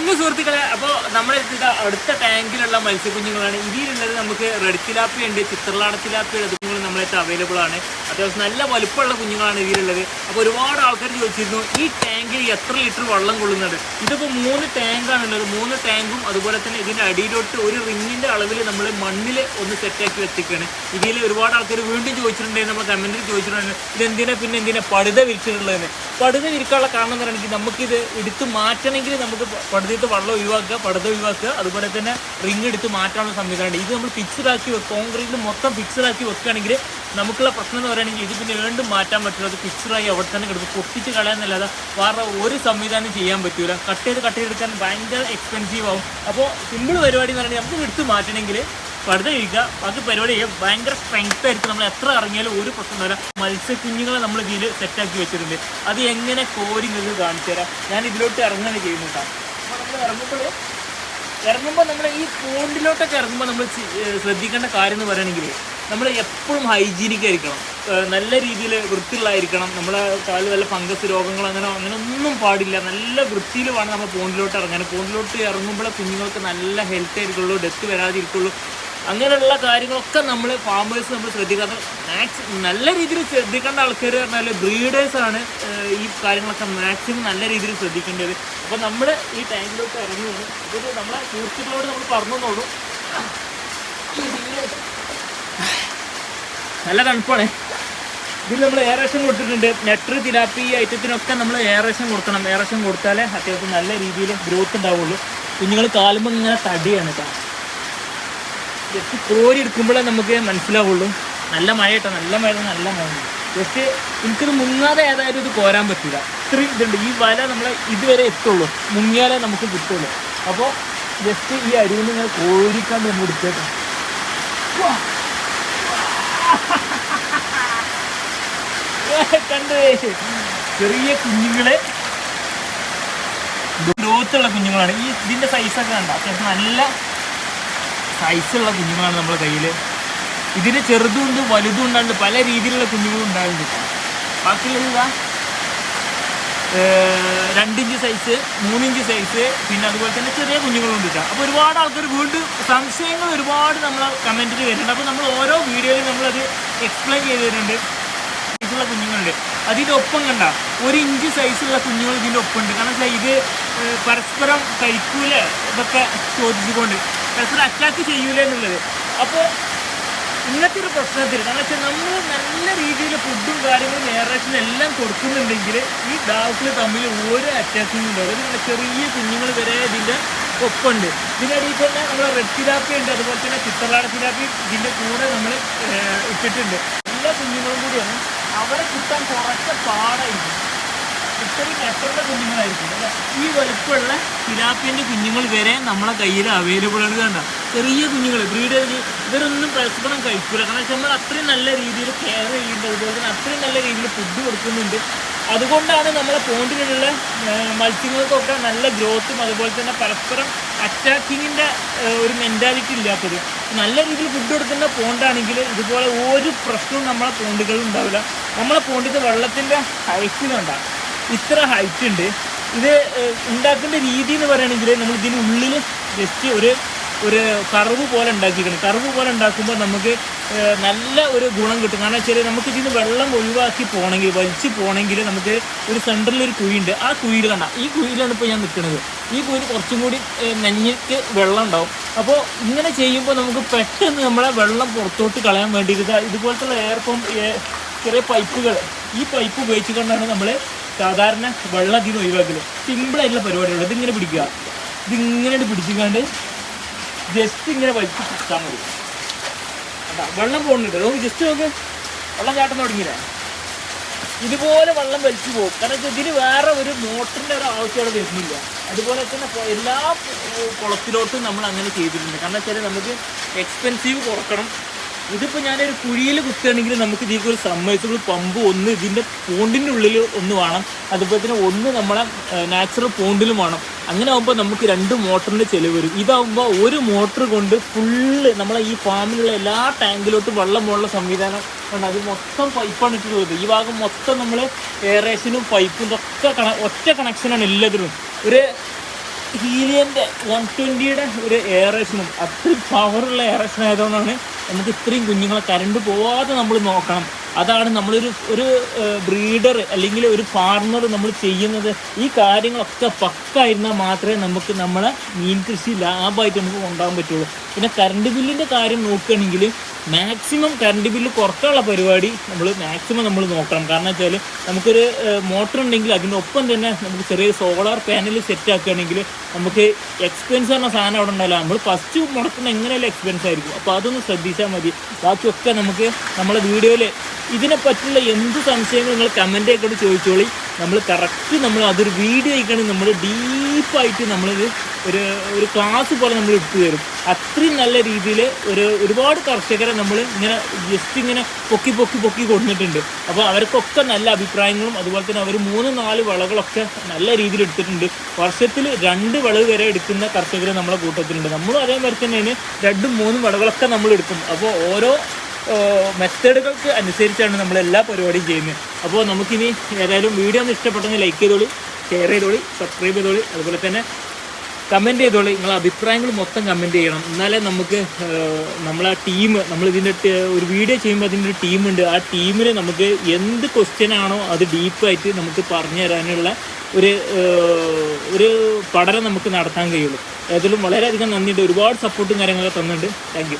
പൊന്നു സുഹൃത്തുക്കളെ അപ്പോൾ നമ്മുടെ അടുത്ത ടാങ്കിലുള്ള മത്സ്യക്കുഞ്ഞുങ്ങളാണ്. ഇതിലുള്ളത് നമുക്ക് റെഡ് തിലാപ്പിയുണ്ട് ചിത്രലാട തിലാപ്പി അതുങ്ങൾ നമ്മളായിട്ട് അവൈലബിൾ ആണ്. അത്യാവശ്യം നല്ല വലുപ്പമുള്ള കുഞ്ഞുങ്ങളാണ് ഇതിലുള്ളത് അപ്പോൾ ഒരുപാട് ആൾക്കാർ ചോദിച്ചിരുന്നു ഈ ടാങ്കിൽ എത്ര ലിറ്റർ വെള്ളം കൊള്ളുന്നത്? ഇതിപ്പോൾ മൂന്ന് ടാങ്കാണ് ഉള്ളത്. മൂന്ന് ടാങ്കും അതുപോലെ തന്നെ ഇതിന്റെ അടിയിലോട്ട് ഒരു റിങ്ങിന്റെ അളവിൽ നമ്മൾ മണ്ണിൽ ഒന്ന് സെറ്റാക്കി വെച്ചിരിക്കുകയാണ്. ഇതിൽ ഒരുപാട് ആൾക്കാർ വീണ്ടും ചോദിച്ചിട്ടുണ്ടായിരുന്നു. നമ്മൾ കമന്റിൽ ചോദിച്ചിട്ടുണ്ടായിരുന്നു ഇതെന്തിനാ പിന്നെ എന്തിനാ പടുത വിരിച്ചിട്ടുള്ളതെന്ന്? പടുത വിരിക്കാനുള്ള കാരണം എന്ന് പറയുന്നത് നമുക്കിത് എടുത്ത് മാറ്റണമെങ്കിൽ നമുക്ക് പടുതയിട്ട് വെള്ളം ഒഴിവാക്കുക പടുത ഒഴിവാക്കുക. അതുപോലെ തന്നെ റിങ് എടുത്ത് മാറ്റാനുള്ള സംവിധാനമുണ്ട്. ഇത് നമ്മൾ ഫിക്സ്ഡ് ആക്കി കോൺക്രീറ്റിൽ മൊത്തം ഫിക്സ്ഡ് ആക്കി വെക്കുകയാണെങ്കിൽ നമുക്കുള്ള പ്രശ്നം എന്ന് പറയുകയാണെങ്കിൽ ഇത് പിന്നെ വീണ്ടും മാറ്റാൻ പറ്റില്ല. അത് ഫിക്സറായി അവിടെ തന്നെ കിടക്കും. പൊട്ടിച്ച് കളയാന്നല്ലാതെ വേറെ ഒരു സംവിധാനം ചെയ്യാൻ പറ്റില്ല കട്ട് ചെയ്ത് കട്ട് ചെയ്തെടുക്കാൻ ഭയങ്കര എക്സ്പെൻസീവ് ആവും. അപ്പോൾ സിമ്പിൾ പരിപാടി എന്ന് പറയുന്നത് നമുക്ക് എടുത്ത് മാറ്റണമെങ്കിൽ വെറുതെ ഇരിക്കുക. ബാക്കി പരിപാടി ചെയ്യുക ഭയങ്കര സ്ട്രെങ്ത് ആയിരിക്കും. നമ്മൾ എത്ര ഇറങ്ങിയാലും ഒരു പ്രശ്നം വരാം മത്സ്യക്കുഞ്ഞുങ്ങളെ നമ്മൾ ഇതിൽ സെറ്റാക്കി വെച്ചിട്ടുണ്ട്. അത് എങ്ങനെ കോരി നിങ്ങൾക്ക് കാണിച്ചു തരാം. ഞാൻ ഇതിലോട്ട് ഇറങ്ങുകയാണ് ചെയ്യുന്നത് അപ്പോൾ നമ്മൾ ഇറങ്ങുമ്പോൾ ഇറങ്ങുമ്പോൾ നമ്മൾ ഈ പോണ്ടിലോട്ടൊക്കെ ഇറങ്ങുമ്പോൾ നമ്മൾ ശ്രദ്ധിക്കേണ്ട കാര്യം എന്ന് പറയുകയാണെങ്കിൽ നമ്മൾ എപ്പോഴും ഹൈജീനിക് ആയിരിക്കണം. നല്ല രീതിയിൽ വൃത്തിയുള്ളതായിരിക്കണം. നമ്മുടെ കാലിൽ നല്ല ഫംഗസ് രോഗങ്ങൾ അങ്ങനെ അങ്ങനെ ഒന്നും പാടില്ല. നല്ല വൃത്തിയിൽ വേണം നമ്മൾ പോണ്ടിലോട്ട് ഇറങ്ങാൻ. പോണ്ടിലോട്ട് ഇറങ്ങുമ്പോൾ കുഞ്ഞുങ്ങൾക്ക് നല്ല ഹെൽത്ത് ആയിരിക്കുള്ളൂ ഡെത്ത് വരാതിരിക്കുള്ളൂ. അങ്ങനെയുള്ള കാര്യങ്ങളൊക്കെ നമ്മൾ ഫാമേഴ്സ് നമ്മൾ ശ്രദ്ധിക്കാത്ത മാക്സ് നല്ല രീതിയിൽ ശ്രദ്ധിക്കേണ്ട ആൾക്കാർ പറഞ്ഞാൽ ബ്രീഡേഴ്സാണ് ഈ കാര്യങ്ങളൊക്കെ മാക്സിമം നല്ല രീതിയിൽ ശ്രദ്ധിക്കേണ്ടത്. അപ്പോൾ നമ്മൾ ഈ ടാങ്കിലോട്ട് ഇറങ്ങുകയാണ്. ഇത് നമ്മളെ സുഹൃത്തുക്കളോട് നമ്മൾ പറഞ്ഞോളൂ. നല്ല തണുപ്പാണ്. ഇതിൽ നമ്മൾ ഏറേഷൻ കൊടുത്തിട്ടുണ്ട്. നെറ്റർ തിലാപ്പി ഐറ്റത്തിനൊക്കെ നമ്മൾ ഏറേഷൻ കൊടുക്കണം. ഏറേഷൻ കൊടുത്താലേ അത്യാവശ്യം നല്ല രീതിയിൽ ഗ്രോത്ത് ഉണ്ടാവുള്ളൂ. കുഞ്ഞുങ്ങൾ കാലുമ്പോൾ ഇങ്ങനെ തടിയാണ് കേട്ടോ ജസ്റ്റ് കോരി എടുക്കുമ്പോഴേ നമുക്ക് മനസ്സിലാവുള്ളൂ. നല്ല മഴ കേട്ടോ നല്ല മഴ നല്ല മഴ. ജസ്റ്റ് എനിക്കിത് മുങ്ങാതെ ഏതായാലും ഇത് കോരാൻ പറ്റില്ല ഇത്രയും ഇതുണ്ട്. ഈ വല നമ്മളെ ഇതുവരെ എത്തുള്ളൂ. മുങ്ങിയാലേ നമുക്ക് കിട്ടുള്ളൂ. അപ്പോൾ ജസ്റ്റ് ഈ അരിവിൽ ഇങ്ങനെ കോരിക്കാണ്ട് നമ്മൾ എടുത്തേക്കാം. ചെറിയ കുഞ്ഞുങ്ങളെ. ഗ്രോത്തുള്ള കുഞ്ഞുങ്ങളാണ്. ഈ ഇതിന്റെ സൈസൊക്കെ കണ്ട? അത്യാവശ്യം നല്ല സൈസുള്ള കുഞ്ഞുങ്ങളാണ് നമ്മുടെ കയ്യിൽ ഇതിന് ചെറുതും ഉണ്ട് വലുതും ഉണ്ടാകുന്നുണ്ട് പല രീതിയിലുള്ള കുഞ്ഞുങ്ങളും ഉണ്ടാകുന്നുണ്ട് ബാക്കിയുള്ളത് രണ്ടിഞ്ച് സൈസ് മൂന്നിഞ്ച് സൈസ് പിന്നെ അതുപോലെ തന്നെ ചെറിയ കുഞ്ഞുങ്ങളുണ്ട് കേട്ടോ. അപ്പോൾ ഒരുപാട് ആൾക്കാർ വീണ്ടും സംശയങ്ങൾ ഒരുപാട് നമ്മൾ കമന്റിൽ വരുന്നുണ്ട്. അപ്പോൾ നമ്മൾ ഓരോ വീഡിയോയിലും നമ്മളത് എക്സ്പ്ലെയിൻ ചെയ്ത് തരുന്നുണ്ട്. സൈസുള്ള കുഞ്ഞുങ്ങളുണ്ട്. അതിന്റെ ഒപ്പം കണ്ട ഒരു ഇഞ്ച് സൈസുള്ള കുഞ്ഞുങ്ങൾ ഇതിന്റെ ഒപ്പമുണ്ട് കാരണം വെച്ചാൽ ഇത് പരസ്പരം കഴിക്കൂല ഇതൊക്കെ ചോദിച്ചുകൊണ്ട് പരസ്പരം അറ്റാക്ക് ചെയ്യൂല എന്നുള്ളത്. അപ്പോൾ ഇങ്ങനത്തെ ഒരു പ്രശ്നത്തിൽ കാരണം വെച്ചാൽ നമ്മൾ നല്ല രീതിയിൽ ഫുഡും കാര്യങ്ങളും എയറേഷനും എല്ലാം കൊടുക്കുന്നുണ്ടെങ്കിൽ ഈ ഡാവുകൾ തമ്മിൽ ഒരു അറ്റാക്കും ഉണ്ടാവും അത് നമ്മുടെ ചെറിയ കുഞ്ഞുങ്ങൾ വരെ ഇതിന്റെ ഒപ്പമുണ്ട് ഇതിനടിയിൽ തന്നെ നമ്മൾ റെഡ് തിരാപ്പി ഉണ്ട്. അതുപോലെ തന്നെ ചിത്രലാട തിരാപ്പി ഇതിന്റെ കൂടെ നമ്മൾ ഇട്ടിട്ടുണ്ട്. എല്ലാ കുഞ്ഞുങ്ങളും കൂടിയാണ് അവരെ കിട്ടാൻ കുറച്ച് പാടായിരിക്കും ഇത്രയും കച്ചവട കുഞ്ഞുങ്ങളായിരിക്കും. അല്ലേ? ഈ വലുപ്പമുള്ള തിലാപ്പിയന്റെ കുഞ്ഞുങ്ങൾ വരെ നമ്മളെ കയ്യിൽ അവൈലബിൾ ആണ് കണ്ട? ചെറിയ കുഞ്ഞുങ്ങൾ ബ്രീഡ് ഇവരൊന്നും പരസ്പരം കഴിക്കൂല. കാരണം വെച്ചാൽ നമ്മൾ അത്രയും നല്ല രീതിയിൽ കെയർ ചെയ്യുന്നുണ്ട്. അതുപോലെ തന്നെ അത്രയും നല്ല രീതിയിൽ ഫുഡ് കൊടുക്കുന്നുണ്ട്. അതുകൊണ്ടാണ് നമ്മളെ പോണ്ടിലുള്ള മത്സ്യങ്ങൾക്കൊക്കെ നല്ല ഗ്രോത്തും അതുപോലെ തന്നെ പരസ്പരം അറ്റാക്കിങ്ങിന്റെ ഒരു മെന്റാലിറ്റി ഇല്ലാത്തത്. നല്ല രീതിയിൽ ഫുഡ് കൊടുക്കുന്ന പോണ്ടാണെങ്കിൽ ഇതുപോലെ ഒരു പ്രശ്നവും നമ്മളെ പോണ്ടുകളിൽ ഉണ്ടാവില്ല. നമ്മളെ പോണ്ടിന്റെ വെള്ളത്തിന്റെ ഹൈറ്റിലുണ്ടാകും ഇത്ര ഹൈറ്റ് ഉണ്ട്. ഇത് ഉണ്ടാക്കേണ്ട രീതി എന്ന് പറയുകയാണെങ്കിൽ നമ്മൾ ഇതിനുള്ളിൽ ജസ്റ്റ് ഒരു ഒരു കറവ് പോലെ ഉണ്ടാക്കിക്കണം കറവ് പോലെ ഉണ്ടാക്കുമ്പോൾ നമുക്ക് നല്ല ഒരു ഗുണം കിട്ടും. കാരണം വെച്ചാൽ നമുക്ക് ഇതിന് വെള്ളം ഒഴിവാക്കി പോകണമെങ്കിൽ വലിച്ചു പോകണമെങ്കിൽ നമുക്ക് ഒരു സെന്ററിൽ ഒരു കുഴിയുണ്ട് ആ കുഴിയിൽ കണ്ട ഈ കുഴിയിലാണ് ഇപ്പോൾ ഞാൻ നിൽക്കുന്നത്. ഈ കുഴിയിൽ കുറച്ചും കൂടി നെഞ്ഞിട്ട് വെള്ളം ഉണ്ടാവും. അപ്പോൾ ഇങ്ങനെ ചെയ്യുമ്പോൾ നമുക്ക് പെട്ടെന്ന് നമ്മളെ വെള്ളം പുറത്തോട്ട് കളയാൻ വേണ്ടിയിട്ട് ഇതാ ഇതുപോലത്തെ എയർ പമ്പ് ചെറിയ പൈപ്പുകൾ ഈ പൈപ്പ് ഉപയോഗിച്ചുകൊണ്ടാണ് നമ്മൾ സാധാരണ വെള്ളം ഇതിന് ഒഴിവാക്കൽ സിമ്പിളായിട്ടുള്ള പരിപാടികൾ ഇതിങ്ങനെ പിടിക്കുക. ഇതിങ്ങനെ പിടിച്ചുകൊണ്ട് ജസ്റ്റ് ഇങ്ങനെ വലിച്ചു പിടിച്ചാൽ മതി. വെള്ളം പോകുന്നുണ്ട് നോക്ക് ജസ്റ്റ് നോക്ക് വെള്ളം ചാട്ടം തുടങ്ങിയില്ല? ഇതുപോലെ വെള്ളം വലിച്ചു പോകും. കാരണം ഇതിന് വേറെ ഒരു മോട്ടറിന്റെ ഒരു ആവശ്യം അവിടെ വരുന്നില്ല. അതുപോലെ തന്നെ എല്ലാ കുളത്തിലോട്ടും നമ്മൾ അങ്ങനെ ചെയ്തിട്ടുണ്ട്. കാരണം വെച്ചാൽ നമുക്ക് എക്സ്പെൻസീവ് കുറക്കണം. ഇതിപ്പോൾ ഞാനൊരു കുഴിയിൽ കുത്തുകയാണെങ്കിൽ നമുക്ക് ഇതിലേക്ക് ഒരു സമ്മേഴ്സിബിൾ പമ്പ് ഒന്ന് ഇതിന്റെ പോണ്ടിന്റെ ഉള്ളിൽ ഒന്ന് വേണം. അതുപോലെ തന്നെ ഒന്ന് നമ്മളെ നാച്ചുറൽ പോണ്ടിലും വേണം. അങ്ങനെ ആകുമ്പോൾ നമുക്ക് രണ്ട് മോട്ടറിന്റെ ചിലവ് വരും. ഇതാകുമ്പോൾ ഒരു മോട്ടർ കൊണ്ട് ഫുള്ള് നമ്മളെ ഈ ഫാമിലുള്ള എല്ലാ ടാങ്കിലോട്ടും വെള്ളം പോലുള്ള സംവിധാനം ഉണ്ട് അത് മൊത്തം പൈപ്പാണ് ഇട്ടുള്ളത് ഈ ഭാഗം മൊത്തം നമ്മൾ എയറേഷനും പൈപ്പും ഇതൊക്കെ കണ ഒറ്റ കണക്ഷനാണ് എല്ലാത്തിനും. ഒരു ഹീലിയന്റെ വൺ ട്വന്റിയുടെ ഒരു എയറേഷനും അത്രയും പവറുള്ള എയറേഷൻ ആയതുകൊണ്ടാണ് നമുക്ക് ഇത്രയും കുഞ്ഞുങ്ങളെ കരണ്ട് പോവാതെ നമ്മൾ നോക്കണം. അതാണ് നമ്മളൊരു ഒരു ബ്രീഡർ അല്ലെങ്കിൽ ഒരു ഫാർമർ നമ്മൾ ചെയ്യുന്നത്. ഈ കാര്യങ്ങളൊക്കെ പക്കായിരുന്നാൽ മാത്രമേ നമുക്ക് നമ്മളെ മീൻ കൃഷി ലാഭമായിട്ട് നമുക്ക് കൊണ്ടുപോകാൻ പറ്റുള്ളൂ. പിന്നെ കറണ്ട് ബില്ലിന്റെ കാര്യം നോക്കുകയാണെങ്കിൽ മാക്സിമം കറണ്ട് ബില്ല് കുറക്കാനുള്ള പരിപാടി നമ്മൾ മാക്സിമം നമ്മൾ നോക്കണം. കാരണം വെച്ചാൽ നമുക്കൊരു മോട്ടർ ഉണ്ടെങ്കിൽ അതിനൊപ്പം തന്നെ നമുക്ക് ചെറിയ സോളാർ പാനൽ സെറ്റ് ആക്കുകയാണെങ്കിൽ നമുക്ക് എക്സ്പെൻസ് പറഞ്ഞ സാധനം അവിടെ ഉണ്ടാവില്ല. നമ്മൾ ഫസ്റ്റ് മുടക്കുന്ന എങ്ങനെയല്ല എക്സ്പെൻസ് ആയിരിക്കും. അപ്പോൾ അതൊന്ന് ശ്രദ്ധിച്ചാൽ മതി. ബാക്കിയൊക്കെ നമുക്ക് നമ്മളെ വീഡിയോയിൽ ഇതിനെ പറ്റിയുള്ള എന്ത് സംശയങ്ങൾ നിങ്ങൾ കമന്റ് ആയിക്കോട്ട് ചോദിച്ചോളി. നമ്മൾ കറക്റ്റ് നമ്മൾ അതൊരു വീഡിയോ ആയിക്കാണ് നമ്മൾ ഡീപ്പായിട്ട് നമ്മളിത് ഒരു ഒരു ക്ലാസ് പോലെ നമ്മൾ എടുത്തു തരും. അത്രയും നല്ല രീതിയിൽ ഒരു ഒരുപാട് കർഷകരെ നമ്മൾ ഇങ്ങനെ ജസ്റ്റ് ഇങ്ങനെ പൊക്കി പൊക്കി പൊക്കി കൊടുത്തിട്ടുണ്ട് അപ്പോൾ അവർക്കൊക്കെ നല്ല അഭിപ്രായങ്ങളും അതുപോലെ തന്നെ അവർ മൂന്ന് നാല് വിളകളൊക്കെ നല്ല രീതിയിൽ എടുത്തിട്ടുണ്ട്. വർഷത്തിൽ രണ്ട് വിളവ് വരെ എടുക്കുന്ന കർഷകർ നമ്മളെ കൂട്ടത്തിലുണ്ട്. നമ്മളും അതേമാതിരി തന്നെയാണ്. രണ്ടും മൂന്നും വിളകളൊക്കെ നമ്മൾ എടുക്കും. അപ്പോൾ ഓരോ മെത്തേഡുകൾക്ക് അനുസരിച്ചാണ് നമ്മൾ എല്ലാ പരിപാടിയും ചെയ്യുന്നത്. അപ്പോൾ നമുക്കിനി ഏതായാലും വീഡിയോ ഒന്ന് ഇഷ്ടപ്പെട്ടെങ്കിൽ ലൈക്ക് ചെയ്തോളി ഷെയർ ചെയ്തോളി സബ്സ്ക്രൈബ് ചെയ്തോളി അതുപോലെ തന്നെ കമന്റ് ചെയ്തോളി. നിങ്ങളെ അഭിപ്രായങ്ങൾ മൊത്തം കമന്റ് ചെയ്യണം. എന്നാലേ നമുക്ക് നമ്മളെ ടീം നമ്മൾ ഇതിന്റെ ഒരു വീഡിയോ ചെയ്യുമ്പോൾ അതിന്റെ ഒരു ടീമുണ്ട് ആ ടീമിന് നമുക്ക് എന്ത് ക്വസ്റ്റ്യൻ ആണോ അത് ഡീപ്പായിട്ട് നമുക്ക് പറഞ്ഞു തരാനുള്ള ഒരു ഒരു പഠനം നമുക്ക് നടത്താൻ കഴിയുള്ളൂ. ഏതായാലും വളരെയധികം നന്ദിയുണ്ട്. ഒരുപാട് സപ്പോർട്ടും കാര്യങ്ങളൊക്കെ തന്നിട്ടുണ്ട്. താങ്ക്